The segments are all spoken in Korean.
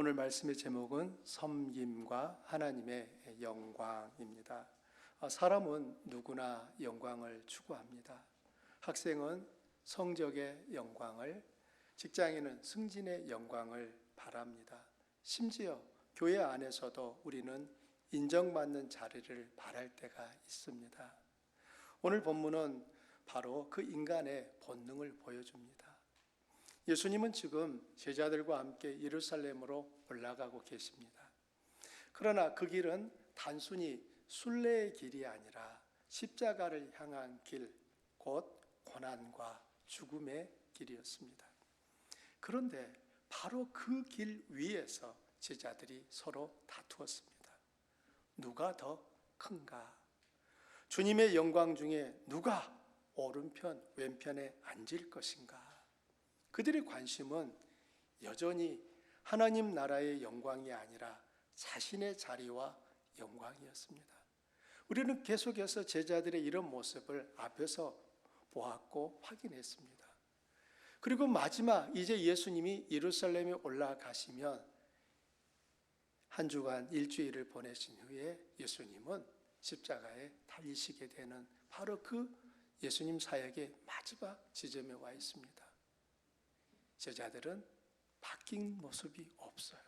오늘 말씀의 제목은 섬김과 하나님의 영광입니다. 아, 사람은 누구나 영광을 추구합니다. 학생은 성적의 영광을, 직장인은 승진의 영광을 바랍니다. 심지어 교회 안에서도 우리는 인정받는 자리를 바랄 때가 있습니다. 오늘 본문은 바로 그 인간의 본능을 보여줍니다. 예수님은 지금 제자들과 함께 예루살렘으로 올라가고 계십니다. 그러나 그 길은 단순히 순례의 길이 아니라 십자가를 향한 길, 곧 고난과 죽음의 길이었습니다. 그런데 바로 그 길 위에서 제자들이 서로 다투었습니다. 누가 더 큰가? 주님의 영광 중에 누가 오른편, 왼편에 앉을 것인가? 그들의 관심은 여전히 하나님 나라의 영광이 아니라 자신의 자리와 영광이었습니다. 우리는 계속해서 제자들의 이런 모습을 앞에서 보았고 확인했습니다. 그리고 마지막 이제 예수님이 예루살렘에 올라가시면 한 주간 일주일을 보내신 후에 예수님은 십자가에 달리시게 되는 바로 그 예수님 사역의 마지막 지점에 와 있습니다. 제자들은 바뀐 모습이 없어요.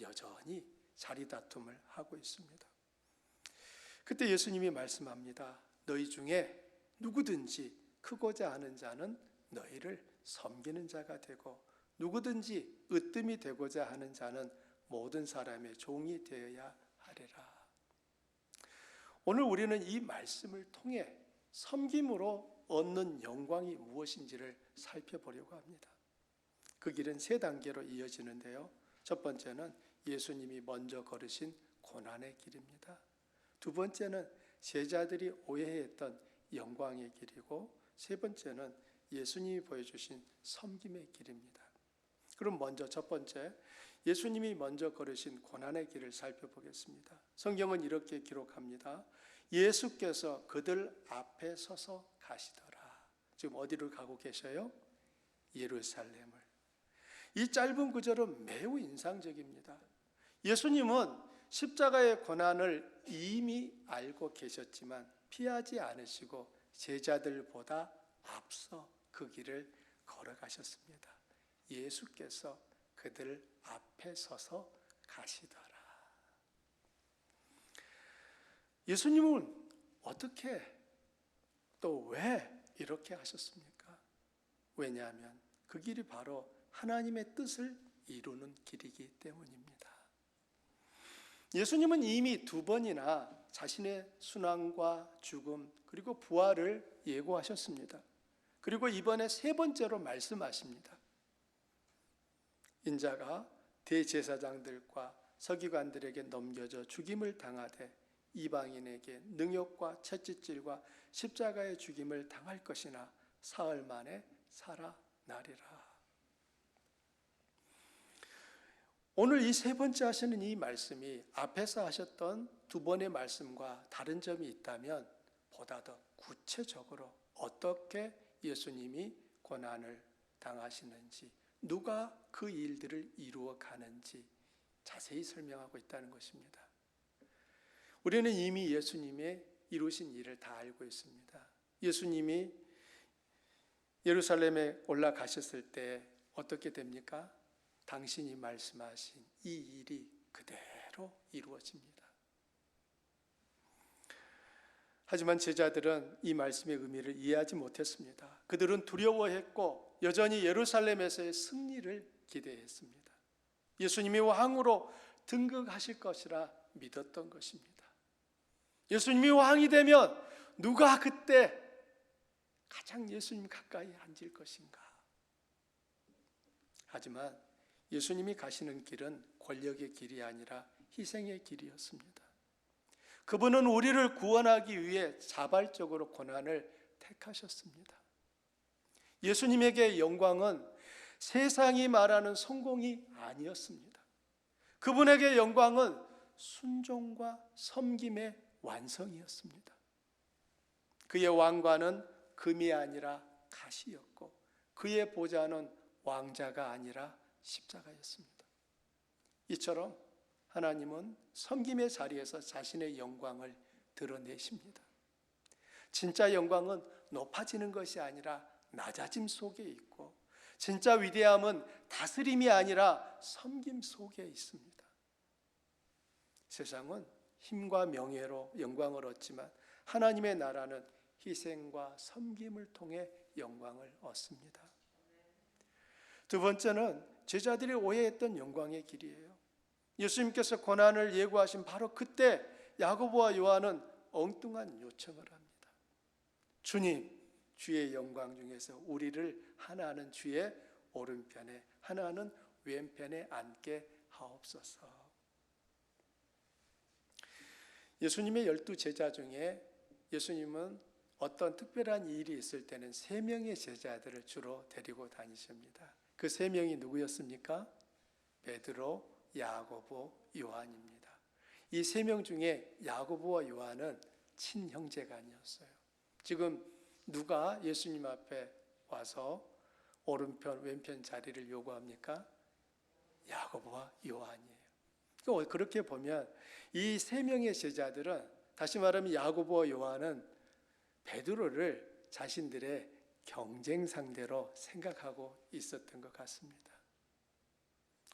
여전히 자리 다툼을 하고 있습니다. 그때 예수님이 말씀합니다. 너희 중에 누구든지 크고자 하는 자는 너희를 섬기는 자가 되고 누구든지 으뜸이 되고자 하는 자는 모든 사람의 종이 되어야 하리라. 오늘 우리는 이 말씀을 통해 섬김으로 얻는 영광이 무엇인지를 살펴보려고 합니다. 그 길은 세 단계로 이어지는데요. 첫 번째는 예수님이 먼저 걸으신 고난의 길입니다. 두 번째는 제자들이 오해했던 영광의 길이고 세 번째는 예수님이 보여주신 섬김의 길입니다. 그럼 먼저 첫 번째 예수님이 먼저 걸으신 고난의 길을 살펴보겠습니다. 성경은 이렇게 기록합니다. 예수께서 그들 앞에 서서 가시더라. 지금 어디로 가고 계셔요? 예루살렘을. 이 짧은 구절은 매우 인상적입니다. 예수님은 십자가의 고난을 이미 알고 계셨지만 피하지 않으시고 제자들보다 앞서 그 길을 걸어가셨습니다. 예수께서 그들 앞에 서서 가시더라. 예수님은 어떻게 또 왜 이렇게 하셨습니까? 왜냐하면 그 길이 바로 하나님의 뜻을 이루는 길이기 때문입니다. 예수님은 이미 두 번이나 자신의 순환과 죽음 그리고 부활을 예고하셨습니다. 그리고 이번에 세 번째로 말씀하십니다. 인자가 대제사장들과 서기관들에게 넘겨져 죽임을 당하되 이방인에게 능욕과 채찍질과 십자가의 죽임을 당할 것이나 사흘 만에 살아나리라. 오늘 이 세 번째 하시는 이 말씀이 앞에서 하셨던 두 번의 말씀과 다른 점이 있다면 보다 더 구체적으로 어떻게 예수님이 고난을 당하시는지 누가 그 일들을 이루어 가는지 자세히 설명하고 있다는 것입니다. 우리는 이미 예수님의 이루신 일을 다 알고 있습니다. 예수님이 예루살렘에 올라가셨을 때 어떻게 됩니까? 당신이 말씀하신 이 일이 그대로 이루어집니다. 하지만 제자들은 이 말씀의 의미를 이해하지 못했습니다. 그들은 두려워했고 여전히 예루살렘에서의 승리를 기대했습니다. 예수님이 왕으로 등극하실 것이라 믿었던 것입니다. 예수님이 왕이 되면 누가 그때 가장 예수님 가까이 앉을 것인가? 하지만 예수님이 가시는 길은 권력의 길이 아니라 희생의 길이었습니다. 그분은 우리를 구원하기 위해 자발적으로 고난을 택하셨습니다. 예수님에게 영광은 세상이 말하는 성공이 아니었습니다. 그분에게 영광은 순종과 섬김의 완성이었습니다. 그의 왕관은 금이 아니라 가시였고 그의 보좌는 왕자가 아니라 십자가였습니다. 이처럼 하나님은 섬김의 자리에서 자신의 영광을 드러내십니다. 진짜 영광은 높아지는 것이 아니라 낮아짐 속에 있고 진짜 위대함은 다스림이 아니라 섬김 속에 있습니다. 세상은 힘과 명예로 영광을 얻지만 하나님의 나라는 희생과 섬김을 통해 영광을 얻습니다. 두 번째는 제자들이 오해했던 영광의 길이에요. 예수님께서 고난을 예고하신 바로 그때 야고보와 요한은 엉뚱한 요청을 합니다. 주님, 주의 영광 중에서 우리를 하나는 주의 오른편에 하나는 왼편에 앉게 하옵소서. 예수님의 열두 제자 중에 예수님은 어떤 특별한 일이 있을 때는 세 명의 제자들을 주로 데리고 다니십니다. 그 세 명이 누구였습니까? 베드로, 야고보, 요한입니다. 이 세 명 중에 야고보와 요한은 친형제간이었어요. 지금 누가 예수님 앞에 와서 오른편 왼편 자리를 요구합니까? 야고보와 요한이에요. 그러니까 그렇게 보면 이 세 명의 제자들은 다시 말하면 야고보와 요한은 베드로를 자신들의 경쟁 상대로 생각하고 있었던 것 같습니다.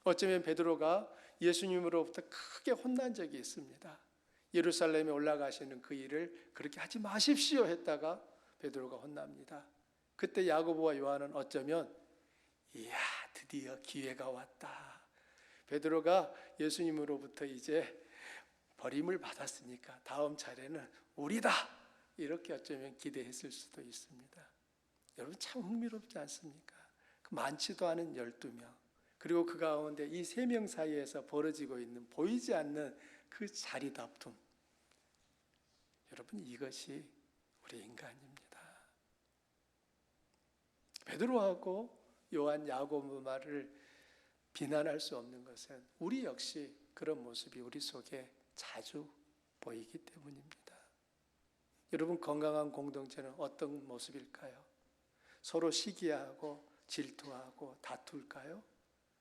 어쩌면 베드로가 예수님으로부터 크게 혼난 적이 있습니다. 예루살렘에 올라가시는 그 일을 그렇게 하지 마십시오 했다가 베드로가 혼납니다. 그때 야고보와 요한은 어쩌면 이야 드디어 기회가 왔다. 베드로가 예수님으로부터 이제 버림을 받았으니까 다음 차례는 우리다. 이렇게 어쩌면 기대했을 수도 있습니다. 여러분 참 흥미롭지 않습니까? 그 많지도 않은 12명. 그리고 그 가운데 이 세 명 사이에서 벌어지고 있는 보이지 않는 그 자리 다툼. 여러분 이것이 우리 인간입니다. 베드로하고 요한 야고보 말을 비난할 수 없는 것은 우리 역시 그런 모습이 우리 속에 자주 보이기 때문입니다. 여러분 건강한 공동체는 어떤 모습일까요? 서로 시기하고 질투하고 다툴까요?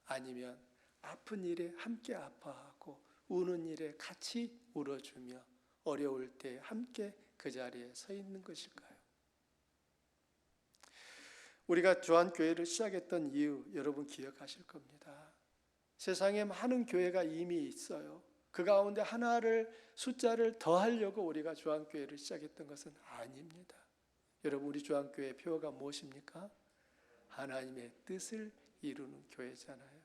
아니면 아픈 일에 함께 아파하고 우는 일에 같이 울어주며 어려울 때 함께 그 자리에 서 있는 것일까요? 우리가 주한교회를 시작했던 이유 여러분 기억하실 겁니다. 세상에 많은 교회가 이미 있어요. 그 가운데 하나를 숫자를 더하려고 우리가 주한교회를 시작했던 것은 아닙니다. 여러분 우리 주한교회 표어가 무엇입니까? 하나님의 뜻을 이루는 교회잖아요.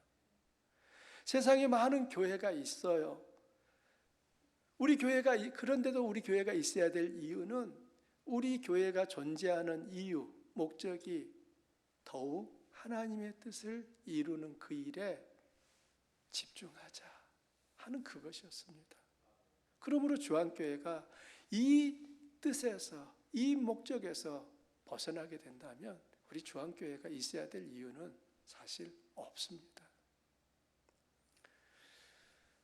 세상에 많은 교회가 있어요. 우리 교회가 그런데도 우리 교회가 있어야 될 이유는 우리 교회가 존재하는 이유, 목적이 더욱 하나님의 뜻을 이루는 그 일에 집중하자 하는 그것이었습니다. 그러므로 주한교회가 이 뜻에서 이 목적에서 벗어나게 된다면 우리 주한교회가 있어야 될 이유는 사실 없습니다.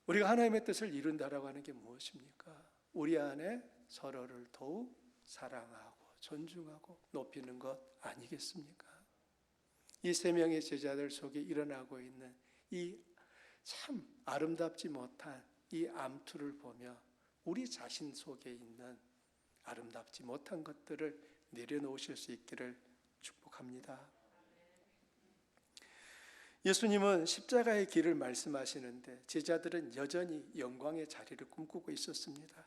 우리가 하나님의 뜻을 이룬다라고 하는 게 무엇입니까? 우리 안에 서로를 더욱 사랑하고 존중하고 높이는 것 아니겠습니까? 이 세 명의 제자들 속에 일어나고 있는 이 참 아름답지 못한 이 암투를 보며 우리 자신 속에 있는 아름답지 못한 것들을 내려놓으실 수 있기를 축복합니다. 예수님은 십자가의 길을 말씀하시는데 제자들은 여전히 영광의 자리를 꿈꾸고 있었습니다.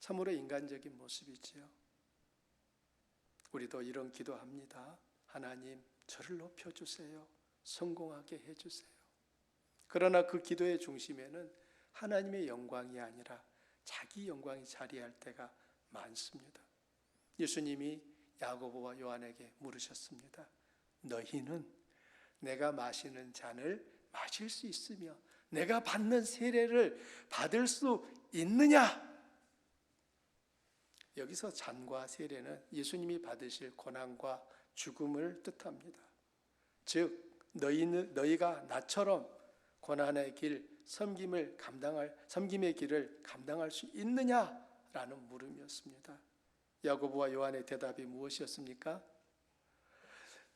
참으로 인간적인 모습이지요. 우리도 이런 기도합니다. 하나님, 저를 높여주세요. 성공하게 해주세요. 그러나 그 기도의 중심에는 하나님의 영광이 아니라 자기 영광이 자리할 때가 많습니다. 예수님이 야고보와 요한에게 물으셨습니다. 너희는 내가 마시는 잔을 마실 수 있으며 내가 받는 세례를 받을 수 있느냐? 여기서 잔과 세례는 예수님이 받으실 고난과 죽음을 뜻합니다. 즉 너희는 너희가 나처럼 고난의 길, 섬김을 감당할 섬김의 길을 감당할 수 있느냐 라는 물음이었습니다. 야고보와 요한의 대답이 무엇이었습니까?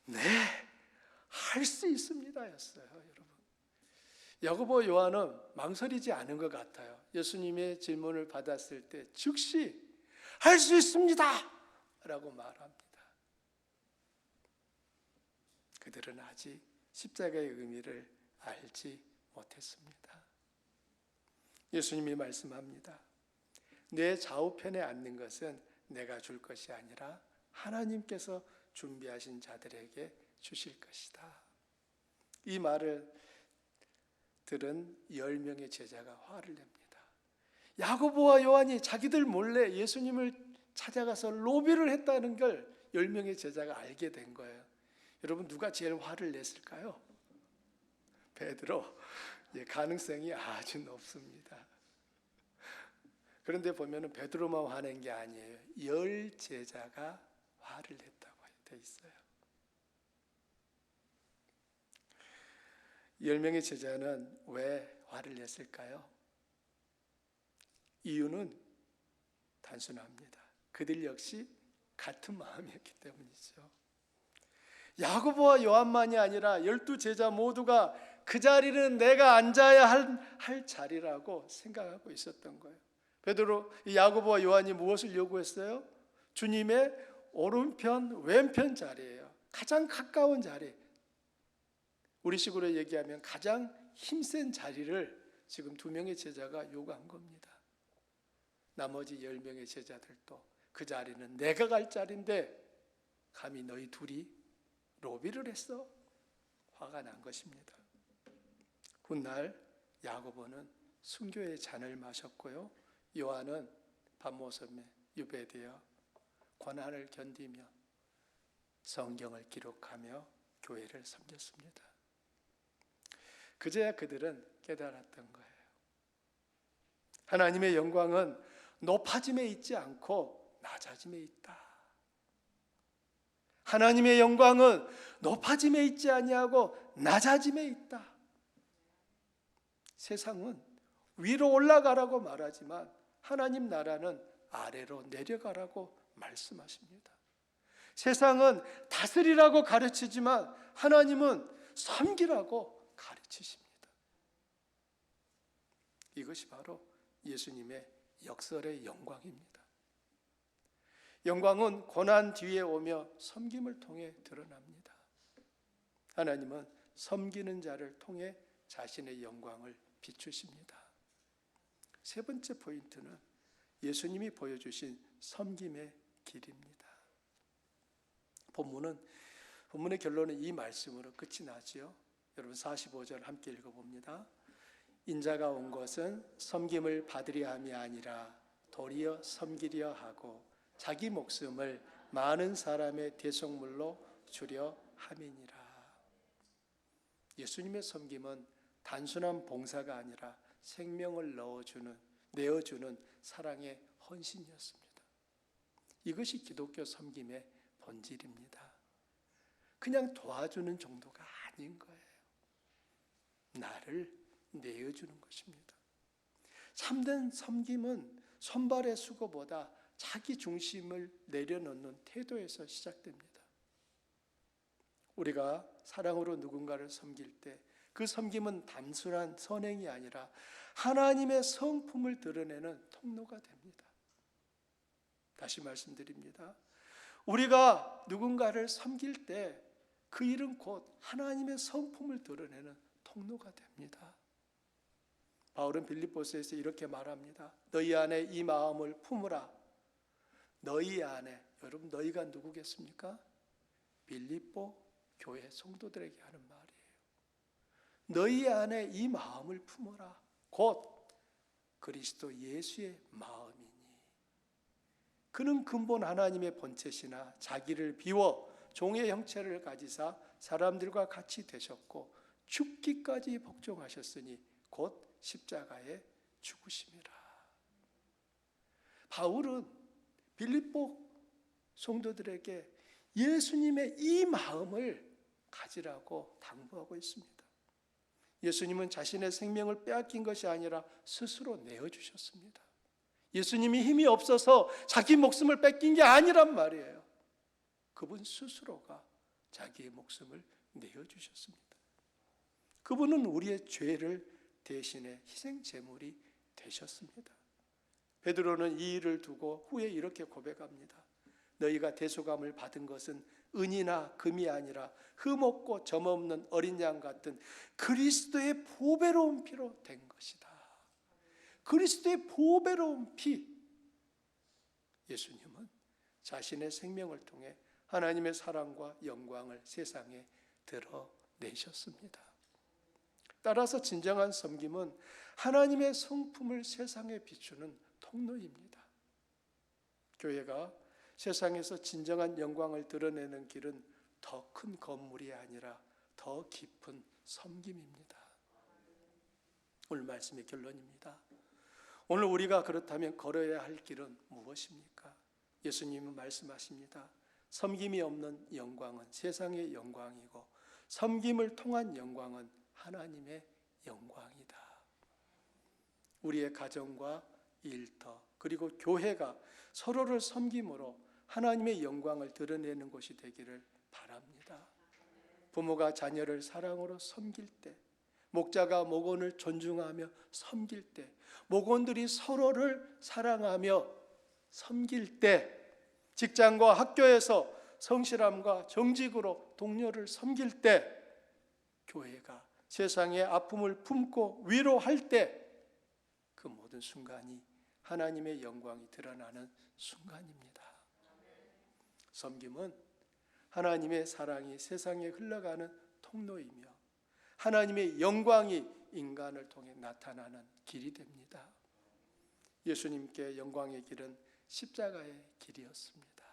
네, 할 수 있습니다였어요, 여러분. 야고보 요한은 망설이지 않은 것 같아요. 예수님의 질문을 받았을 때 즉시 할 수 있습니다! 라고 말합니다. 그들은 아직 십자가의 의미를 알지 못했습니다. 예수님이 말씀합니다. 내 좌우편에 앉는 것은 내가 줄 것이 아니라 하나님께서 준비하신 자들에게 주실 것이다. 이 말을 들은 열 명의 제자가 화를 냅니다. 야고보와 요한이 자기들 몰래 예수님을 찾아가서 로비를 했다는 걸 열 명의 제자가 알게 된 거예요. 여러분 누가 제일 화를 냈을까요? 베드로. 예, 가능성이 아주 높습니다. 그런데 보면은 베드로만 화낸 게 아니에요. 열 제자가 화를 냈다고 돼 있어요. 열 명의 제자는 왜 화를 냈을까요? 이유는 단순합니다. 그들 역시 같은 마음이었기 때문이죠. 야고보와 요한만이 아니라 열두 제자 모두가 그 자리는 내가 앉아야 할, 할 자리라고 생각하고 있었던 거예요. 베드로, 이 야고보와 요한이 무엇을 요구했어요? 주님의 오른편, 왼편 자리예요. 가장 가까운 자리. 우리식으로 얘기하면 가장 힘센 자리를 지금 두 명의 제자가 요구한 겁니다. 나머지 열 명의 제자들도 그 자리는 내가 갈 자리인데 감히 너희 둘이 로비를 했어? 화가 난 것입니다. 훗날 야고보는 순교의 잔을 마셨고요. 요한은 밤모섬에 유배되어 고난을 견디며 성경을 기록하며 교회를 섬겼습니다. 그제야 그들은 깨달았던 거예요. 하나님의 영광은 높아짐에 있지 않고 낮아짐에 있다. 하나님의 영광은 높아짐에 있지 아니하고 낮아짐에 있다. 세상은 위로 올라가라고 말하지만 하나님 나라는 아래로 내려가라고 말씀하십니다. 세상은 다스리라고 가르치지만 하나님은 섬기라고 가르치십니다. 이것이 바로 예수님의 역설의 영광입니다. 영광은 고난 뒤에 오며 섬김을 통해 드러납니다. 하나님은 섬기는 자를 통해 자신의 영광을 비추십니다. 세 번째 포인트는 예수님이 보여주신 섬김의 길입니다. 본문은 본문의 결론은 이 말씀으로 끝이 나지요. 여러분 45절 함께 읽어봅니다. 인자가 온 것은 섬김을 받으려 함이 아니라 도리어 섬기려 하고 자기 목숨을 많은 사람의 대속물로 주려 함이니라. 예수님의 섬김은 단순한 봉사가 아니라 생명을 넣어주는 내어주는 사랑의 헌신이었습니다. 이것이 기독교 섬김의 본질입니다. 그냥 도와주는 정도가 아닌 거예요. 나를 내어주는 것입니다. 참된 섬김은 손발의 수고보다 자기 중심을 내려놓는 태도에서 시작됩니다. 우리가 사랑으로 누군가를 섬길 때 그 섬김은 단순한 선행이 아니라 하나님의 성품을 드러내는 통로가 됩니다. 다시 말씀드립니다. 우리가 누군가를 섬길 때 그 일은 곧 하나님의 성품을 드러내는 통로가 됩니다. 바울은 빌립보스에서 이렇게 말합니다. 너희 안에 이 마음을 품으라. 너희 안에 여러분 너희가 누구겠습니까? 빌립보 교회 성도들에게 하는 말이에요. 너희 안에 이 마음을 품어라. 곧 그리스도 예수의 마음이니. 그는 근본 하나님의 본체시나 자기를 비워 종의 형체를 가지사 사람들과 같이 되셨고 죽기까지 복종하셨으니 곧 십자가에 죽으심이라. 바울은 빌립보 성도들에게 예수님의 이 마음을 가지라고 당부하고 있습니다. 예수님은 자신의 생명을 빼앗긴 것이 아니라 스스로 내어주셨습니다. 예수님이 힘이 없어서 자기 목숨을 뺏긴 게 아니란 말이에요. 그분 스스로가 자기의 목숨을 내어주셨습니다. 그분은 우리의 죄를 대신해 희생 제물이 되셨습니다. 베드로는 이 일을 두고 후에 이렇게 고백합니다. 너희가 대속함을 받은 것은 은이나 금이 아니라 흠없고 점없는 어린 양 같은 그리스도의 보배로운 피로 된 것이다. 그리스도의 보배로운 피. 예수님은 자신의 생명을 통해 하나님의 사랑과 영광을 세상에 드러내셨습니다. 따라서 진정한 섬김은 하나님의 성품을 세상에 비추는 통로입니다. 교회가 세상에서 진정한 영광을 드러내는 길은 더 큰 건물이 아니라 더 깊은 섬김입니다. 오늘 말씀의 결론입니다. 오늘 우리가 그렇다면 걸어야 할 길은 무엇입니까? 예수님은 말씀하십니다. 섬김이 없는 영광은 세상의 영광이고 섬김을 통한 영광은 하나님의 영광이다. 우리의 가정과 일터 그리고 교회가 서로를 섬김으로 하나님의 영광을 드러내는 것이 되기를 바랍니다. 부모가 자녀를 사랑으로 섬길 때, 목자가 목원을 존중하며 섬길 때, 목원들이 서로를 사랑하며 섬길 때, 직장과 학교에서 성실함과 정직으로 동료를 섬길 때, 교회가 세상의 아픔을 품고 위로할 때, 그 모든 순간이 하나님의 영광이 드러나는 순간입니다. 섬김은 하나님의 사랑이 세상에 흘러가는 통로이며 하나님의 영광이 인간을 통해 나타나는 길이 됩니다. 예수님께 영광의 길은 십자가의 길이었습니다.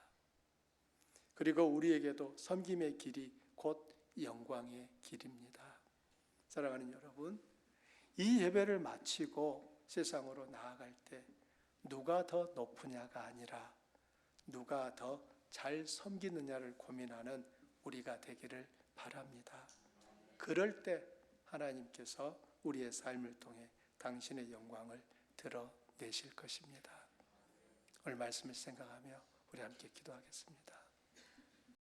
그리고 우리에게도 섬김의 길이 곧 영광의 길입니다. 사랑하는 여러분, 이 예배를 마치고 세상으로 나아갈 때 누가 더 높으냐가 아니라 누가 더 잘 섬기느냐를 고민하는 우리가 되기를 바랍니다. 그럴 때 하나님께서 우리의 삶을 통해 당신의 영광을 드러내실 것입니다. 오늘 말씀을 생각하며 우리 함께 기도하겠습니다.